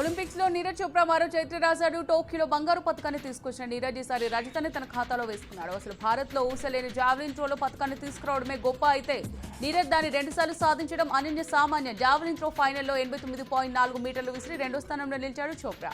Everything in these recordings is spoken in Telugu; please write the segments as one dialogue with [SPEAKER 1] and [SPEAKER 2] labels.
[SPEAKER 1] ఒలింపిక్స్లో నీరజ్ చోప్రా మరో చైత్ర రాశాడు. టోక్యోలో బంగారు పథకాన్ని తీసుకొచ్చిన నీరజ్ ఈసారి రజతాన్ని తన ఖాతాలో వేసుకున్నాడు. అసలు భారత్లో ఊసలేని జావలిన్ త్రోలో పథకాన్ని తీసుకురావడమే గొప్ప అయితే నీరజ్ దాన్ని రెండుసార్లు సాధించడం అనన్య సామాన్య. జావలిన్ త్రో ఫైనల్లో ఎనభై తొమ్మిది పాయింట్ నాలుగు మీటర్లు విసిరి రెండో స్థానంలో నిలిచాడు Chopra.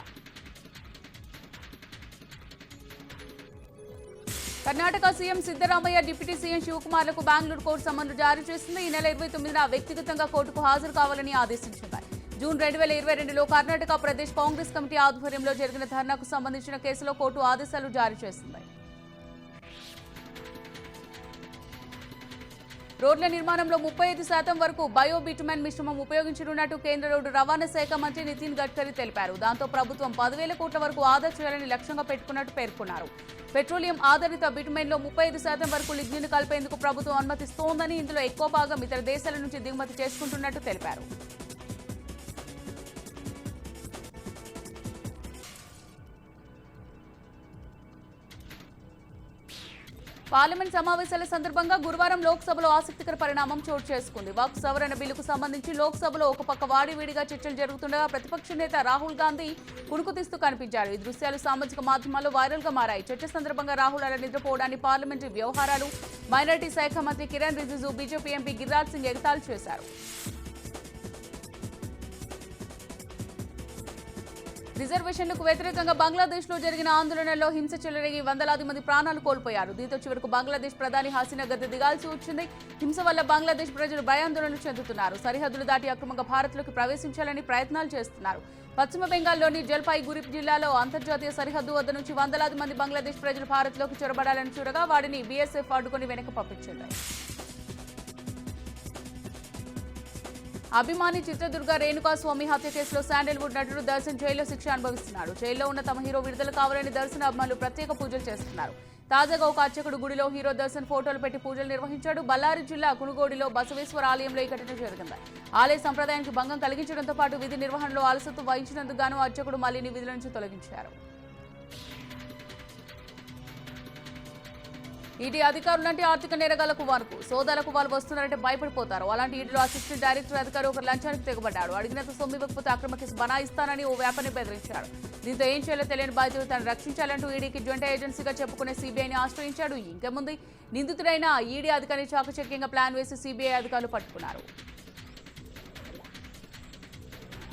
[SPEAKER 1] Karnataka CM Siddaramaiah deputy CM శివకుమార్లకు Bengaluru court సమన్లు జారీ చేసింది. ఈ నెల ఇరవై తొమ్మిదిన వ్యక్తిగతంగా కోర్టుకు హాజరు కావాలని ఆదేశించింది. జూన్ రెండు వేల ఇరవై రెండులో కర్ణాటక ప్రదేశ్ కాంగ్రెస్ కమిటీ ఆధ్వర్యంలో జరిగిన ధర్నాకు సంబంధించిన కేసులో కోర్టు ఆదేశాలు జారీ చేసింది. రోడ్ల నిర్మాణంలో ముప్పై ఐదు శాతం వరకు బయోబిటుమెన్ మిశ్రమం ఉపయోగించనున్నట్టు కేంద్ర రోడ్డు రవాణా శాఖ మంత్రి నితిన్ గడ్కరీ తెలిపారు. దాంతో ప్రభుత్వం పదివేల కోట్ల వరకు ఆదా చేయాలని లక్ష్యంగా పెట్టుకున్నట్టు పేర్కొన్నారు. పెట్రోలియం ఆధారిత బిటుమెన్లో ముప్పై ఐదు శాతం వరకు లిగ్నిన్ కలిపేందుకు ప్రభుత్వం అనుమతిస్తోందని ఇందులో ఎక్కువ భాగం ఇతర దేశాల నుంచి దిగుమతి చేసుకుంటున్నట్టు తెలిపారు. పార్లమెంట్ సమావేశాల సందర్భంగా గురువారం లోక్సభలో ఆసక్తికర పరిణామం చోటు చేసుకుంది. వాక్ సవరణ బిల్లుకు సంబంధించి లోక్సభలో ఒక పక్క వాడివేడిగా చర్చలు జరుగుతుండగా ప్రతిపక్ష నేత రాహుల్ గాంధీ కునుకుతీస్తూ కనిపించారు. ఈ దృశ్యాలు సామాజిక మాధ్యమాల్లో వైరల్గా మారాయి. చర్చ సందర్భంగా రాహుల్ అలా నిద్రపోవడాన్ని పార్లమెంటరీ వ్యవహారాలు మైనార్టీ శాఖ మంత్రి కిరణ్ రిజిజు బీజేపీ ఎంపీ గిరిరాజ్ సింగ్ ఎగతాళి చేశారు. రిజర్వేషన్లకు వ్యతిరేకంగా బంగ్లాదేశ్లో జరిగిన ఆందోళనలో హింస చెలరేగి వందలాది మంది ప్రాణాలు కోల్పోయారు. దీంతో చివరకు బంగ్లాదేశ్ ప్రధాని హసీనా గద్దె దిగాల్సి వచ్చింది. హింస వల్ల బంగ్లాదేశ్ ప్రజలు భయాందోళనలు చెందుతున్నారు. సరిహద్దులు దాటి అక్రమంగా భారత్లోకి ప్రవేశించాలని ప్రయత్నాలు చేస్తున్నారు. పశ్చిమ బెంగాల్లోని జల్పాయిగురి జిల్లాలో అంతర్జాతీయ సరిహద్దు వద్ద నుంచి వందలాది మంది బంగ్లాదేశ్ ప్రజలు భారత్లోకి చొరబడాలని చూడగా వాడిని బీఎస్ఎఫ్ అడ్డుకొని వెనక పంపించారు అభిమాని చిత్రదుర్గ రేణుకా స్వామి హత్య కేసులో శాండల్వుడ్ నటుడు దర్శన్ జైల్లో శిక్ష అనుభవిస్తున్నాడు. జైల్లో ఉన్న తమ హీరో విడుదల కావాలని దర్శన్ అభిమానులు ప్రత్యేక పూజలు చేస్తున్నారు. తాజాగా ఒక అర్చకుడు గుడిలో హీరో దర్శన్ ఫోటోలు పెట్టి పూజలు నిర్వహించాడు. బళ్ళారి జిల్లా కునుగోడిలో బసవేశ్వర ఆలయంలో ఈ ఘటన జరిగింది. ఆలయ సంప్రదాయానికి భంగం కలిగించడంతో పాటు విధి నిర్వహణలో అలసత్వం వహించినందుకు గాను అర్చకుడు మళ్ళీని విధుల నుంచి తొలగించారు. ఈడీ లాంటి ఆర్థిక నేరగాలకు వరకు. సోదాలకు వాళ్ళు వస్తున్నారంటే భయపడిపోతారు. అలాంటి ఈడీలో అసిస్టెంట్ డైరెక్టర్ అధికారి ఒక లంచానికి తెగబడ్డాడు. అడిగినంత సొమ్ము ఇవ్వకపోతే అక్రమ కేసు బనాయిస్తానని ఓ వ్యాపారిని బెదిరించాడు. దీంతో ఏం చేయాలో తెలియని బాధ్యత తను రక్షించాలంటూ ఈడీకి జంట ఏజెన్సీగా చెప్పుకునే సీబీఐని ఆశ్రయించాడు. ఇంకేముంది నిందితుడైన ఈడీ అధికారిని చాకచక్యంగా ప్లాన్ వేసి సీబీఐ అధికారులు పట్టుకున్నారు.